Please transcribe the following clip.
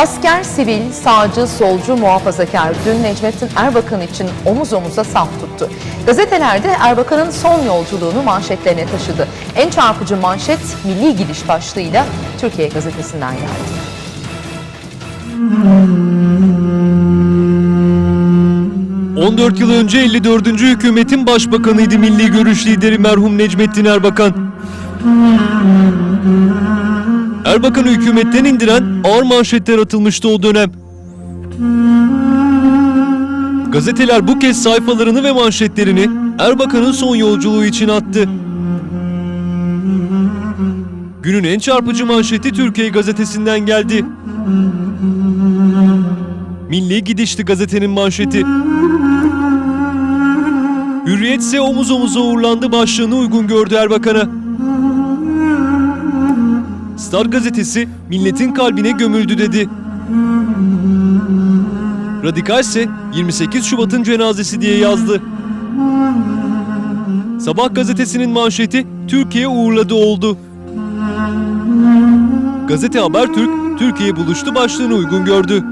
Asker, sivil, sağcı, solcu, muhafazakar dün Necmettin Erbakan için omuz omuza saf tuttu. Gazetelerde Erbakan'ın son yolculuğunu manşetlerine taşıdı. En çarpıcı manşet milli gidiş başlığıyla Türkiye gazetesinden geldi. Hı. 14 yıl önce 54. hükümetin başbakanıydı milli görüş lideri merhum Necmettin Erbakan. Erbakan'ı hükümetten indiren ağır manşetler atılmıştı o dönem. Gazeteler bu kez sayfalarını ve manşetlerini Erbakan'ın son yolculuğu için attı. Günün en çarpıcı manşeti Türkiye gazetesinden geldi. Milli gidişti gazetenin manşeti. Hürriyet ise omuz omuza uğurlandı başlığını uygun gördü Erbakan'a. Star gazetesi milletin kalbine gömüldü dedi. Radikal ise 28 Şubat'ın cenazesi diye yazdı. Sabah gazetesinin manşeti Türkiye uğurladı oldu. Gazete Habertürk, Türkiye buluştu başlığını uygun gördü.